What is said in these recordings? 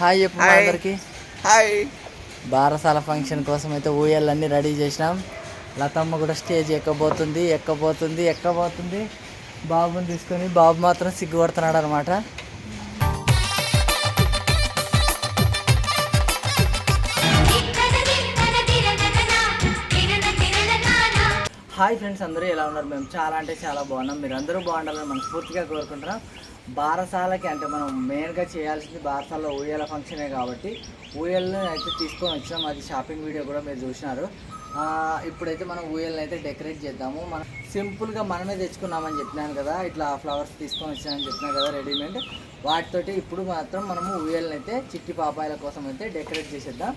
Hi చెప్పు. అందరికి. Hi. బారసాల function కోసం అయితే ఊయలన్నీ రెడీ చేసినాం. లతమ్మ కూడా స్టేజ్ ఎక్కబోతుంది ఎక్కబోతుంది ఎక్కబోతుంది. బాబుని తీసుకొని బాబు మాత్రం సిగ్గుపడుతున్నాడు అనమాట హాయ్ ఫ్రెండ్స్ అందరూ ఎలా ఉన్నారు? మేము చాలా అంటే చాలా బాగున్నాం. మీరు అందరూ బాగుండాలని మనస్ఫూర్తిగా కోరుకుంటున్నాం. బారసాలకి అంటే మనం మెయిన్గా చేయాల్సింది బారసాలలో ఊయల ఫంక్షనే కాబట్టి ఊయలను అయితే తీసుకొని వచ్చాం అది షాపింగ్ వీడియో కూడా మీరు చూసినారు. ఇప్పుడైతే మనం ఊయలను అయితే డెకరేట్ చేద్దాము. మనం సింపుల్గా మనమే తెచ్చుకున్నామని చెప్పినాను కదా. ఇట్లా ఫ్లవర్స్ తీసుకొని వచ్చామని చెప్పినాను కదా రెడీమేడ్. వాటితోటి ఇప్పుడు మాత్రం మనము ఊయలను అయితే చిట్టి పాపాయిల కోసం అయితే డెకరేట్ చేసేద్దాం.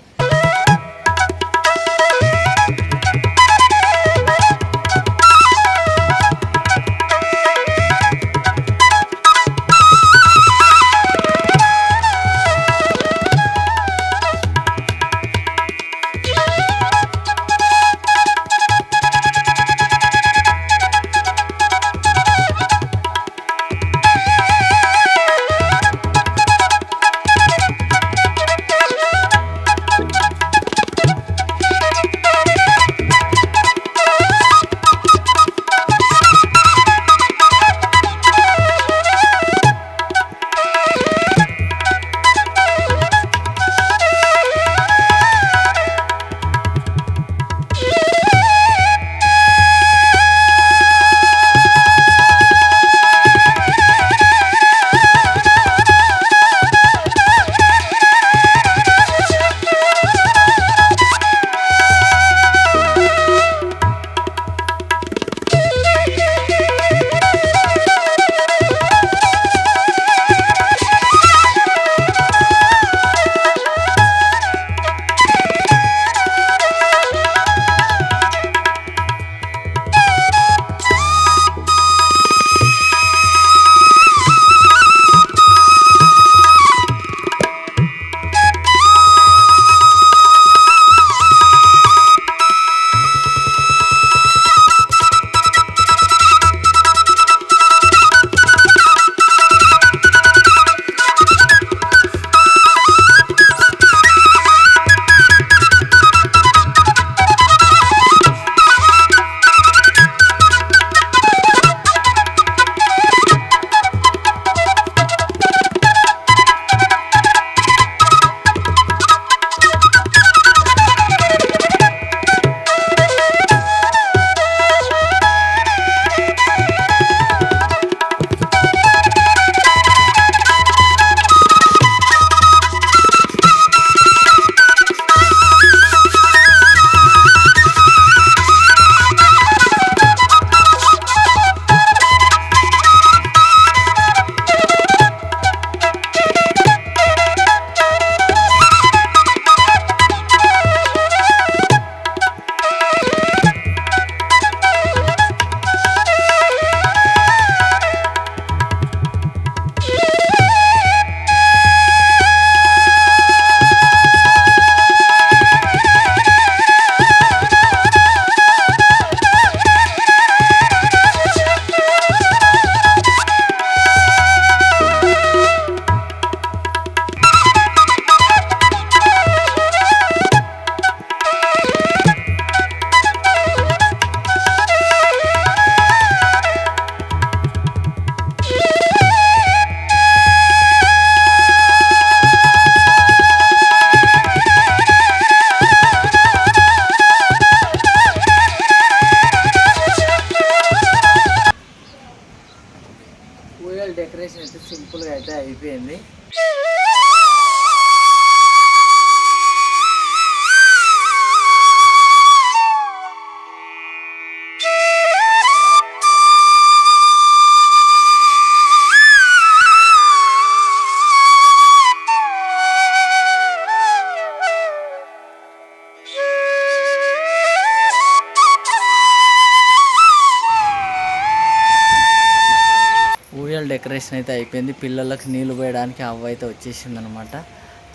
డెకరేషన్ అయితే అయిపోయింది. పిల్లలకు నీళ్ళు పోయడానికి అవ్వ అయితే వచ్చేసింది అనమాట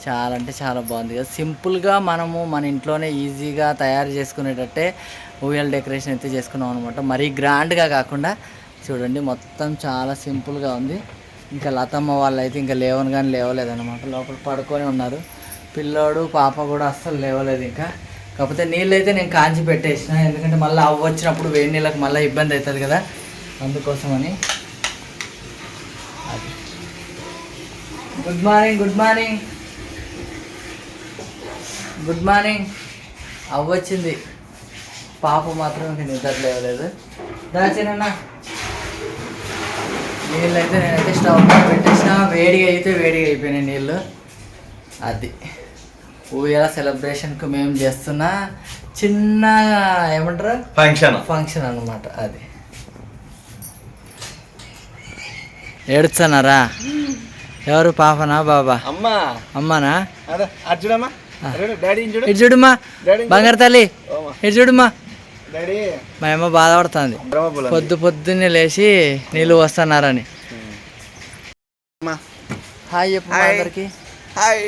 చాలా అంటే చాలా బాగుంది కదా. సింపుల్గా మనము మన ఇంట్లోనే ఈజీగా తయారు చేసుకునేటట్టే ఊయల డెకరేషన్ అయితే చేసుకున్నాం అనమాట. మరీ గ్రాండ్గా కాకుండా చూడండి మొత్తం చాలా సింపుల్గా ఉంది. ఇంకా లతమ్మ వాళ్ళు అయితే ఇంకా లేవను కానీ లేవలేదన్నమాట లోపల పడుకొని ఉన్నారు. పిల్లోడు పాప కూడా అస్సలు లేవలేదు ఇంకా. కాకపోతే నీళ్ళు అయితే నేను కాంచి పెట్టేసిన. ఎందుకంటే మళ్ళీ అవ్వ వచ్చినప్పుడు వేడి నీళ్ళకి మళ్ళీ ఇబ్బంది అవుతుంది కదా. అందుకోసమని good morning good morning good morning అవ్వొచ్చింది. పాప మాత్రం ఇంక నిద్ర లేవలేదు. దాచినన్నా నీళ్ళు అయితే నేనైతే స్టవ్ పెట్టేసిన. వేడిగా అయితే వేడిగా అయిపోయినాయి నీళ్ళు. అది. ఊయల సెలబ్రేషన్కి మేము చేస్తున్న చిన్న ఏమంటారు? ఫంక్షన్ ఫంక్షన్ అన్నమాట అది. ఏడుస్తున్నారా? ఎవరు? పాపనా బాబా? అమ్మా. అమ్మానా? ఇటు చూడుమా. డాడీ బంగారు తల్లి. ఇటు చూడుమా. డాడీ. మా అమ్మ బాధపడుతుంది. పొద్దు పొద్దున్నే లేచి నీళ్ళు వస్తున్నారని అమ్మా. హాయ్ చెప్పు మా హాయ్. అందరికి. హాయ్.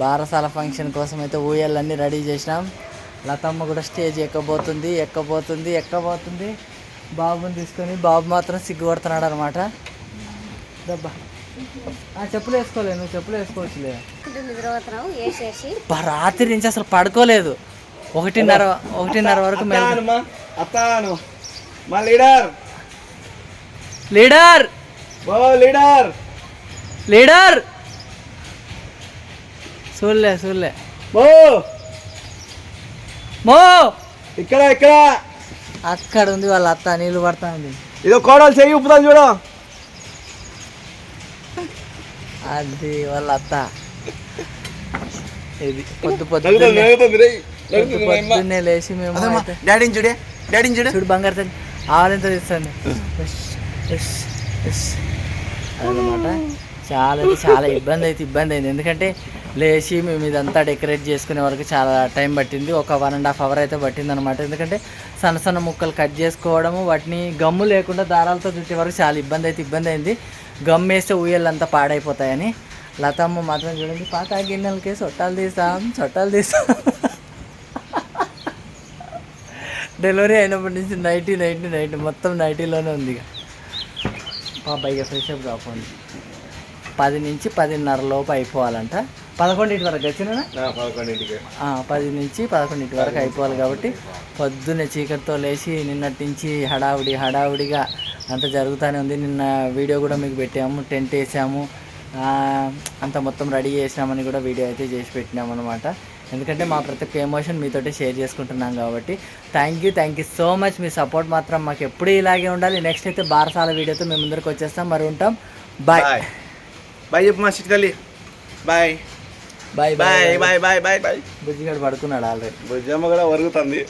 బారసాల ఫంక్షన్ కోసం అయితే ఊయలన్నీ రెడీ చేసినాం. లతమ్మ కూడా స్టేజ్ ఎక్కబోతుంది ఎక్కబోతుంది ఎక్కబోతుంది. బాబుని తీసుకొని బాబు మాత్రం సిగ్గుపడుతున్నాడు అనమాట దబ్బా. చెప్పులు వేసుకోలే నువ్వు చెప్పులు వేసుకోవచ్చులే. నిద్రపోతున్నావు వేసేసి రాత్రి నుంచి అసలు పడుకోలేదు. ఒకటిన్నర ఒకటిన్నర వరకు అత్తాను మా లీడర్. లీడర్! ఓ లీడర్. లీడర్! చూడలే చూడలే ఓ మో! ఇక్కడ ఇక్కడ. అక్కడ ఉంది వాళ్ళ అత్త నీళ్ళు పడతా ఉంది ఇదో కోడలు చెయ్యి ఉప్పుతాను చూడు. అది వాళ్ళ అత్త. ఇది పొద్దు పొద్దున్నే లేచి మేము డాడీని చూడే డాడీని చూడు. చూడు బంగారు తల్లి. ఆవలింత అదనమాట. చాలా చాలా ఇబ్బంది అయితే ఇబ్బంది అయింది. ఎందుకంటే లేచి మేము ఇదంతా డెకరేట్ చేసుకునే వరకు చాలా టైం పట్టింది. ఒక వన్ అండ్ హాఫ్ అవర్ అయితే పట్టింది అనమాట ఎందుకంటే సన్న సన్న ముక్కలు కట్ చేసుకోవడము వాటిని గమ్ము లేకుండా దారాలతో చుట్టే వరకు చాలా ఇబ్బంది అయితే ఇబ్బంది అయింది. గమ్ వేస్తే ఊయలంతా పాడైపోతాయని. లతమ్మ మాత్రం చూడండి పాత గిన్నెలకి చొట్టాలు తీస్తాం చొట్టాలు తీస్తాం. డెలివరీ అయినప్పటి నుంచి నైటీ నైటీ నైటీ మొత్తం నైటీలోనే ఉంది ఇక. పాప ఇక ఫ్రెష్ అప్ కాకపోండి పది నుంచి పదిన్నర లోపు అయిపోవాలంట. పదకొండింటి వరకు వచ్చిన పదకొండింటికి. పది నుంచి పదకొండింటి వరకు అయిపోవాలి కాబట్టి పొద్దున్నే చీకటితో లేచి నిన్నటి నుంచి హడావుడి హడావుడిగా అంత జరుగుతూనే ఉంది. నిన్న వీడియో కూడా మీకు పెట్టాము టెంట్ వేసాము. అంత మొత్తం రెడీ చేసినామని కూడా వీడియో అయితే చేసి పెట్టినాం అనమాట ఎందుకంటే మా ప్రతి ఒక్క ఎమోషన్ మీతోటి షేర్ చేసుకుంటున్నాం కాబట్టి. Thank you thank you so much me support మాత్రం మాకు ఎప్పుడూ ఇలాగే ఉండాలి. నెక్స్ట్ అయితే బారసాల వీడియోతో మేము ముందరికి వచ్చేస్తాం. మరి ఉంటాం. బాయ్ బాయ్ చెప్పు మా చిట్కల్లి bye bye bye bye bye bye bye Bujjigadu పడుకున్నాడు ఆల్రెడీ భుజమ్మ కూడా వరుగుతుంది